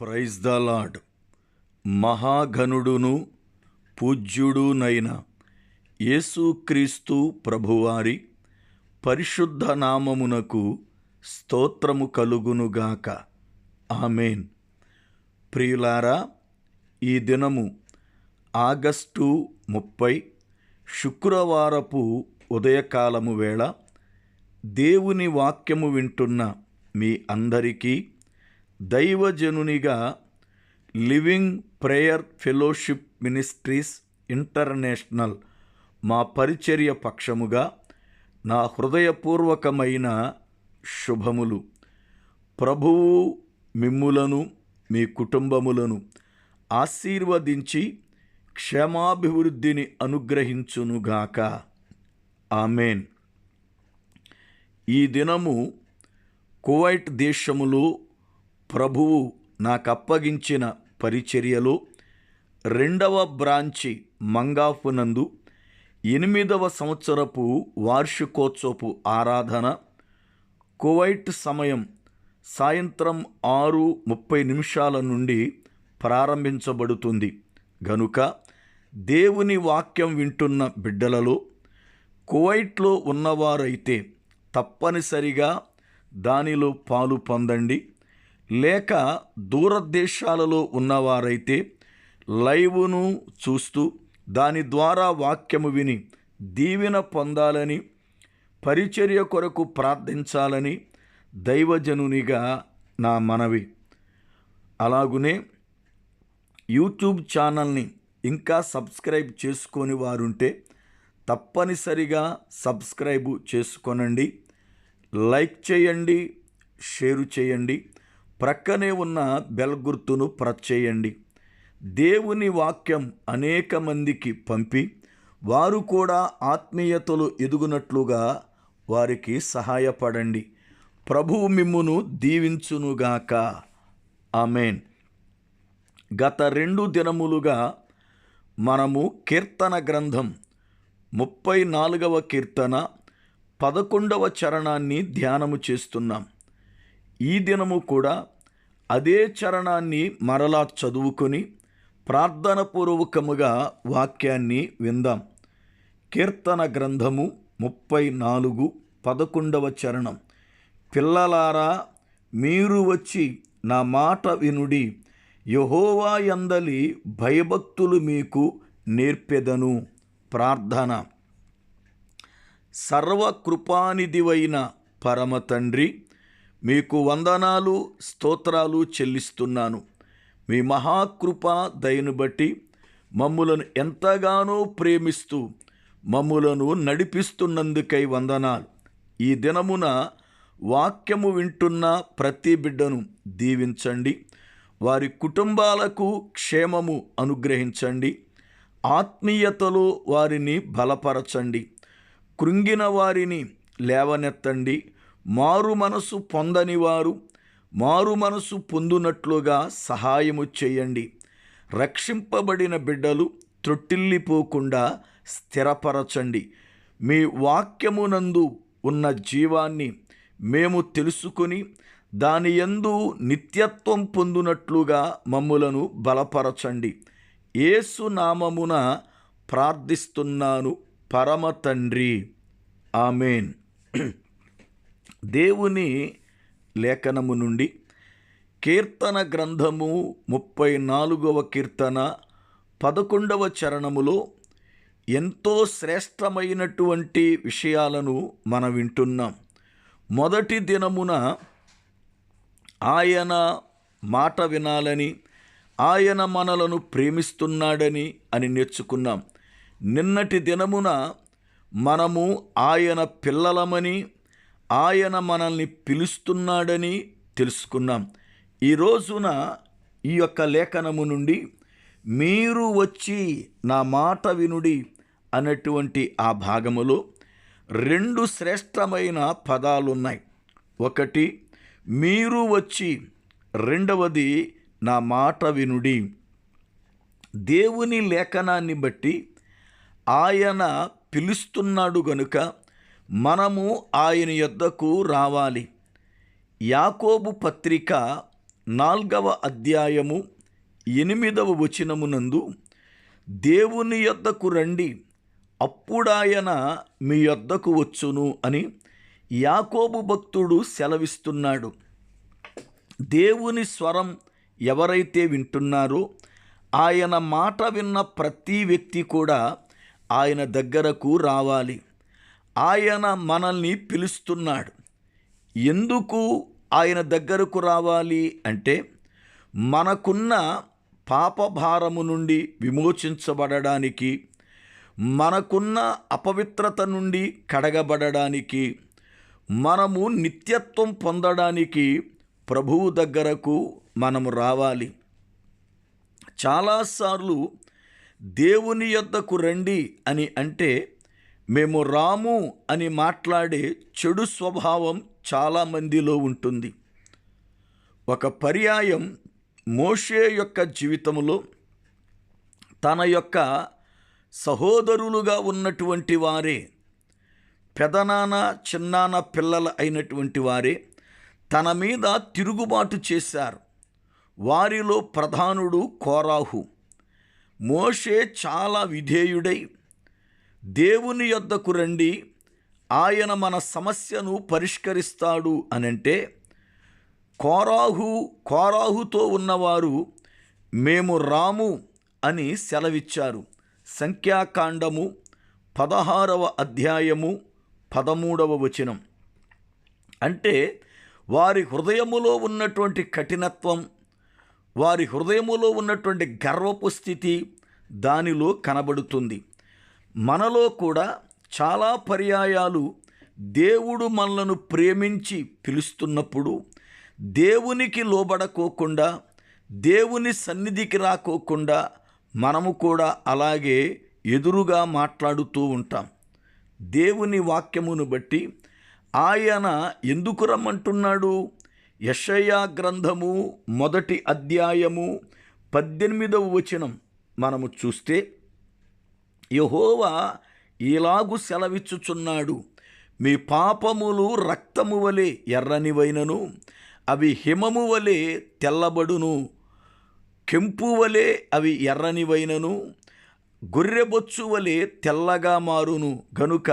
Praise the Lord మహాఘనుడును పూజ్యుడునైన యేసుక్రీస్తు ప్రభువారి పరిశుద్ధ నామమునకు స్తోత్రము కలుగునుగాక ఆమెన్. ప్రియులారా ఈ దినము ఆగస్టు ముప్పై శుక్రవారపు ఉదయకాలము వేళ దేవుని వాక్యము వింటున్న మీ అందరికీ దైవజనునిగా living prayer fellowship ministries international మా పరిచర్య పక్షముగా నా హృదయపూర్వకమైన శుభములు. ప్రభువు మిమ్ములను మీ కుటుంబములను ఆశీర్వదించి క్షేమాభివృద్ధిని అనుగ్రహించునుగాక. ఆమెన్. ఈ దినము కువైట్ దేశములో ప్రభువు నాకు అప్పగించిన పరిచర్యలో రెండవ బ్రాంచి మంగాఫునందు ఎనిమిదవ సంవత్సరపు వార్షికోత్సవపు ఆరాధన కువైట్ సమయం సాయంత్రం ఆరు ముప్పై నిమిషాల నుండి ప్రారంభించబడుతుంది. గనుక దేవుని వాక్యం వింటున్న బిడ్డలలో కువైట్లో ఉన్నవారైతే తప్పనిసరిగా దానిలో పాలు పొందండి. లేక దూరదేశాలలో ఉన్నవారైతే లైవ్ను చూస్తూ దాని ద్వారా వాక్యము విని దీవెన పొందాలని పరిచర్య కొరకు ప్రార్థించాలని దైవజనునిగా నా మనవి. అలాగునే యూట్యూబ్ ఛానల్ని ఇంకా సబ్స్క్రైబ్ చేసుకొని వారుంటే తప్పనిసరిగా సబ్స్క్రైబ్ చేసుకోనండి. లైక్ చేయండి షేరు చేయండి. ప్రక్కనే ఉన్న బెల్ గుర్తును ప్రెస్ చేయండి దేవుని వాక్యం అనేక మందికి పంపి వారు కూడా ఆత్మీయతలు ఎదుగునట్లుగా వారికి సహాయపడండి. ప్రభువు మిమ్మును దీవించునుగాక. ఆమెన్. గత రెండు దినములుగా మనము కీర్తన గ్రంథం ముప్పై నాలుగవ కీర్తన పదకొండవ చరణాన్ని ధ్యానము చేస్తున్నాం. ఈ దినము కూడా అదే చరణాన్ని మరలా చదువుకొని ప్రార్థనపూర్వకముగా వాక్యాన్ని విందాం. కీర్తన గ్రంథము ముప్పై నాలుగు పదకొండవ చరణం. పిల్లలారా మీరు వచ్చి నా మాట వినుడి. యహోవా ఎందలి భయభక్తులు మీకు నేర్పెదను. ప్రార్థన. సర్వకృపానిధివైన పరమ తండ్రి మీకు వందనాలు స్తోత్రాలు చెల్లిస్తున్నాను. మీ మహాకృప దయను బట్టి మమ్ములను ఎంతగానో ప్రేమిస్తూ మమ్ములను నడిపిస్తున్నందుకై వందనాలు. ఈ దినమున వాక్యము వింటున్న ప్రతి బిడ్డను దీవించండి. వారి కుటుంబాలకు క్షేమము అనుగ్రహించండి. ఆత్మీయతలో వారిని బలపరచండి. కృంగిన వారిని లేవనెత్తండి. మారు మనసు పొందని వారు మారు మనసు పొందునట్లుగా సహాయము చేయండి. రక్షింపబడిన బిడ్డలు త్రొట్టిల్లిపోకుండా స్థిరపరచండి. మీ వాక్యమునందు ఉన్న జీవాన్ని మేము తెలుసుకుని దాని యందు నిత్యత్వం పొందునట్లుగా మమ్ములను బలపరచండి. ఏసు నామమున ప్రార్థిస్తున్నాను పరమ తండ్రి. ఆమెన్. దేవుని లేఖనము నుండి కీర్తన గ్రంథము ముప్పై నాలుగవ కీర్తన పదకొండవ చరణములో ఎంతో శ్రేష్టమైనటువంటి విషయాలను మనం వింటున్నాం. మొదటి దినమున ఆయన మాట వినాలని ఆయన మనలను ప్రేమిస్తున్నాడని అని నేర్చుకున్నాం. నిన్నటి దినమున మనము ఆయన పిల్లలమని ఆయన మనల్ని పిలుస్తున్నాడని తెలుసుకున్నాం. ఈ రోజున ఈ యొక్క లేఖనము నుండి మీరు వచ్చి నా మాట వినుడి అన్నటువంటి ఆ భాగములో రెండు శ్రేష్టమైన పదాలున్నాయి. ఒకటి మీరు వచ్చి రెండవది నా మాట వినుడి. దేవుని లేఖనాన్ని బట్టి ఆయన పిలుస్తున్నాడు గనుక మనము ఆయన యొద్దకు రావాలి. యాకోబు పత్రిక నాల్గవ అధ్యాయము ఎనిమిదవ వచనమునందు దేవుని యొద్దకు రండి అప్పుడాయన మీ యొద్దకు వచ్చును అని యాకోబు భక్తుడు సెలవిస్తున్నాడు. దేవుని స్వరం ఎవరైతే వింటున్నారో ఆయన మాట విన్న ప్రతి వ్యక్తి కూడా ఆయన దగ్గరకు రావాలి. ఆయన మనల్ని పిలుస్తున్నాడు. ఎందుకు ఆయన దగ్గరకు రావాలి అంటే మనకున్న పాపభారము నుండి విమోచించబడడానికి మనకున్న అపవిత్రత నుండి కడగబడడానికి మనము నిత్యత్వం పొందడానికి ప్రభువు దగ్గరకు మనము రావాలి. చాలాసార్లు దేవుని యొద్దకు రండి అని అంటే మేము రాము అని మాట్లాడే చెడు స్వభావం చాలామందిలో ఉంటుంది. ఒక పర్యాయం మోషే యొక్క జీవితంలో తన యొక్క సహోదరులుగా ఉన్నటువంటి వారే పెదనాన్న చిన్నాన్న పిల్లల అయినటువంటి వారే తన మీద తిరుగుబాటు చేశారు. వారిలో ప్రధానుడు కోరాహు. మోషే చాలా విధేయుడై దేవుని యొద్దకు రండి ఆయన మన సమస్యను పరిష్కరిస్తాడు అనంటే కోరాహు కోరాహుతో ఉన్నవారు మేము రాము అని సెలవిచ్చారు. సంఖ్యాకాండము పదహారవ అధ్యాయము పదమూడవ వచనం. అంటే వారి హృదయములో ఉన్నటువంటి కఠినత్వం వారి హృదయములో ఉన్నటువంటి గర్వపు స్థితి దానిలో కనబడుతుంది. మనలో కూడా చాలా పర్యాయాలు దేవుడు మనలను ప్రేమించి పిలుస్తున్నప్పుడు దేవునికి లోబడకోకుండా దేవుని సన్నిధికి రాకోకుండా మనము కూడా అలాగే ఎదురుగా మాట్లాడుతూ ఉంటాం. దేవుని వాక్యమును బట్టి ఆయన ఎందుకు రమ్మంటున్నాడు? యషయా గ్రంథము మొదటి అధ్యాయము పద్దెనిమిదవ వచనం మనము చూస్తే యహోవా ఇలాగు సెలవిచ్చుచున్నాడు. మీ పాపములు రక్తము వలె ఎర్రనివైనను అవి హిమము వలె తెల్లబడును కెంపు వలె అవి ఎర్రనివైనను గొర్రెబొచ్చు వలె తెల్లగా మారును. గనుక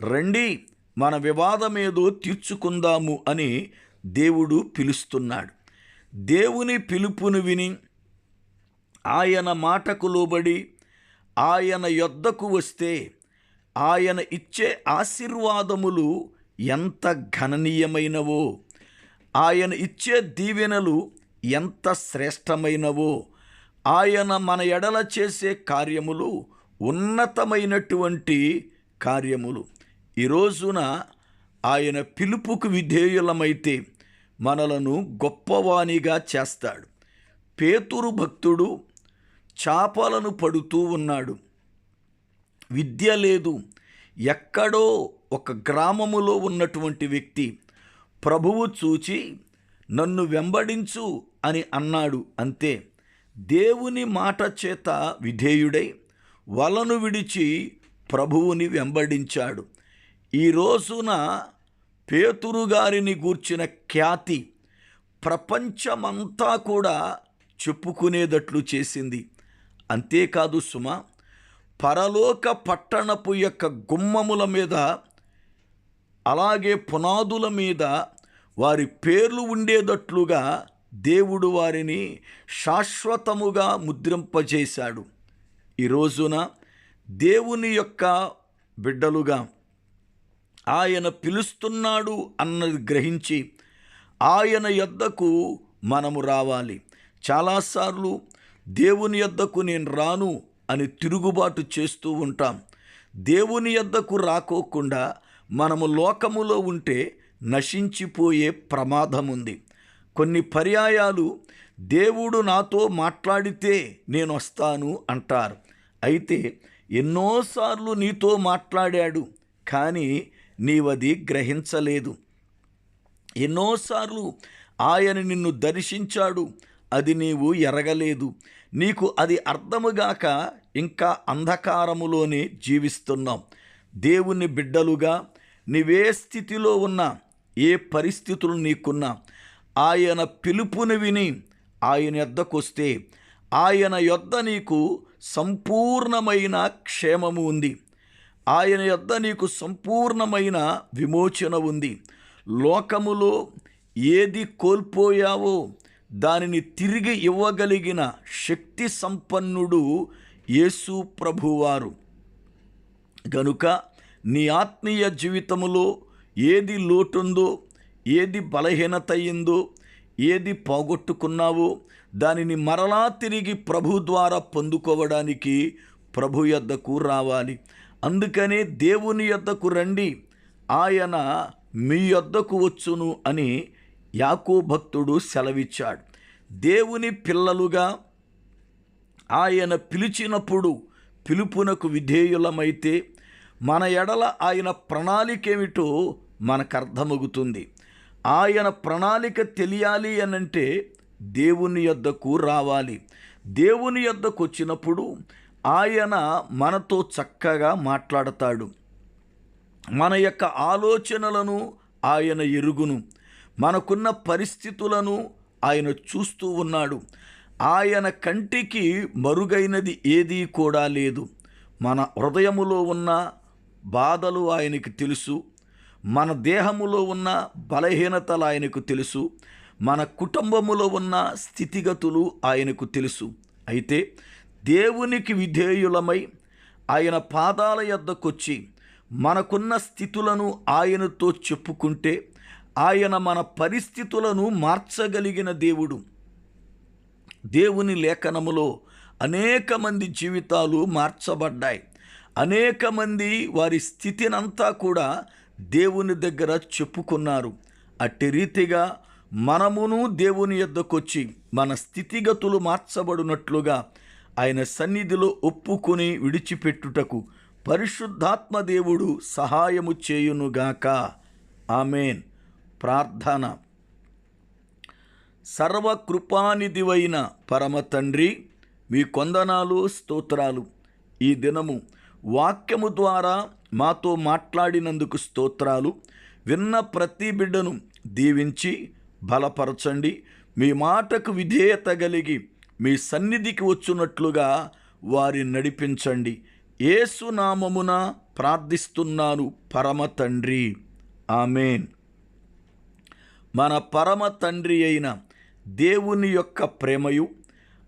రండి మన వివాదమేదో తీర్చుకుందాము అని దేవుడు పిలుస్తున్నాడు. దేవుని పిలుపును విని ఆయన మాటకు లోబడి ఆయన యొద్దకు వస్తే ఆయన ఇచ్చే ఆశీర్వాదములు ఎంత ఘననీయమైనవో ఆయన ఇచ్చే దీవెనలు ఎంత శ్రేష్టమైనవో ఆయన మన ఎడల చేసే కార్యములు ఉన్నతమైనటువంటి కార్యములు. ఈ రోజున ఆయన పిలుపుకు విధేయులమైతే మనలను గొప్పవాణిగా చేస్తాడు. పేతురు భక్తుడు చాపలను పడుతూ ఉన్నాడు. విద్య లేదు. ఎక్కడో ఒక గ్రామములో ఉన్నటువంటి వ్యక్తి ప్రభువు చూచి నన్ను వెంబడించు అని అన్నాడు. అంతే. దేవుని మాట చేత విధేయుడై వలను విడిచి ప్రభువుని వెంబడించాడు. ఈ రోజున పేతురు గారిని గూర్చిన ఖ్యాతి ప్రపంచమంతా కూడా చెప్పుకునేటట్లు చేసింది. అంతేకాదు సుమ పరలోక పట్టణపు యొక్క గుమ్మముల మీద అలాగే పునాదుల మీద వారి పేర్లు ఉండేటట్లుగా దేవుడు వారిని శాశ్వతముగా ముద్రింపజేశాడు. ఈ రోజున దేవుని యొక్క బిడ్డలుగా ఆయన పిలుస్తున్నాడు అన్నది గ్రహించి ఆయన యొద్దకు మనము రావాలి. చాలాసార్లు దేవుని యొద్దకు నేను రాను అని తిరుగుబాటు చేస్తూ ఉంటాం. దేవుని యొద్దకు రాకోకుండా మనము లోకములో ఉంటే నశించిపోయే ప్రమాదం ఉంది కొన్ని పర్యాయాలు దేవుడు నాతో మాట్లాడితే నేను వస్తాను అంటారు. అయితే ఎన్నోసార్లు నీతో మాట్లాడాడు కానీ నీవది గ్రహించలేదు. ఎన్నోసార్లు ఆయన నిన్ను దర్శించాడు అది నీవు ఎరగలేదు. నీకు అది అర్థముగాక ఇంకా అంధకారములోనే జీవిస్తున్నాం. దేవుని బిడ్డలుగా నీవే స్థితిలో ఉన్నా ఏ పరిస్థితులు నీకున్నా ఆయన పిలుపుని విని ఆయన యొద్దకొస్తే ఆయన యొద్ద నీకు సంపూర్ణమైన క్షేమము ఉంది. ఆయన యొద్ద నీకు సంపూర్ణమైన విమోచన ఉంది. లోకములో ఏది కోల్పోయావో దానిని తిరిగి ఇవ్వగలిగిన శక్తి సంపన్నుడు యేసు ప్రభువారు. గనుక నీ ఆత్మీయ జీవితములో ఏది లోటుందో ఏది బలహీనత అయిందో ఏది పోగొట్టుకున్నావో దానిని మరలా తిరిగి ప్రభు ద్వారా పొందుకోవడానికి ప్రభు యొద్దకు రావాలి. అందుకనే దేవుని యొద్దకు రండి. ఆయన మీ యొద్దకు వచ్చును అని యాకో భక్తుడు సెలవిచ్చాడు. దేవుని పిల్లలుగా ఆయన పిలిచినప్పుడు పిలుపునకు విధేయులమైతే మన ఎడల ఆయన ప్రణాళిక ఏమిటో మనకు అర్థమవుతుంది ఆయన ప్రణాళిక తెలియాలి అనంటే దేవుని యొద్దకు రావాలి. దేవుని యొద్దకు వచ్చినప్పుడు ఆయన మనతో చక్కగా మాట్లాడతాడు. మన యొక్క ఆలోచనలను ఆయన ఎరుగును. మనకున్న పరిస్థితులను ఆయన చూస్తూ ఉన్నాడు. ఆయన కంటికి మరుగైనది ఏదీ కూడా లేదు. మన హృదయములో ఉన్న బాధలు ఆయనకు తెలుసు. మన దేహములో ఉన్న బలహీనతలు ఆయనకు తెలుసు. మన కుటుంబములో ఉన్న స్థితిగతులు ఆయనకు తెలుసు. అయితే దేవునికి విధేయులమై ఆయన పాదాల యొద్దకొచ్చి మనకున్న స్థితులను ఆయనతో చెప్పుకుంటే ఆయన మన పరిస్థితులను మార్చగలిగిన దేవుడు. దేవుని లేఖనములో అనేక మంది జీవితాలు మార్చబడ్డాయి. అనేక మంది వారి స్థితినంతా కూడా దేవుని దగ్గర చెప్పుకున్నారు. అట్టి రీతిగా మనమును దేవుని యొద్దకొచ్చి మన స్థితిగతులు మార్చబడినట్లుగా ఆయన సన్నిధిలో ఒప్పుకొని విడిచిపెట్టుటకు పరిశుద్ధాత్మ దేవుడు సహాయము చేయునుగాక. ఆమెన్. ప్రార్థన. సర్వకృపానిధివైన పరమ తండ్రి మీ కొందనాలు స్తోత్రాలు. ఈ దినము వాక్యము ద్వారా మాతో మాట్లాడినందుకు స్తోత్రాలు. విన్న ప్రతి బిడ్డను దీవించి బలపరచండి. మీ మాటకు విధేయత కలిగి మీ సన్నిధికి వచ్చున్నట్లుగా వారి నడిపించండి. ఏసునామమున ప్రార్థిస్తున్నాను పరమ తండ్రి ఆమెన్. మన పరమ తండ్రి అయిన దేవుని యొక్క ప్రేమయు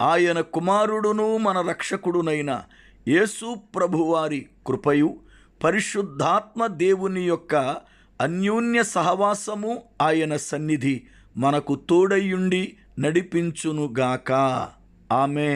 ఆయన కుమారుడును మన రక్షకుడునైన యేసు ప్రభువారి కృపయు పరిశుద్ధాత్మ దేవుని యొక్క అన్యోన్య సహవాసము ఆయన సన్నిధి మనకు తోడయ్యుండి నడిపించునుగాక. ఆమె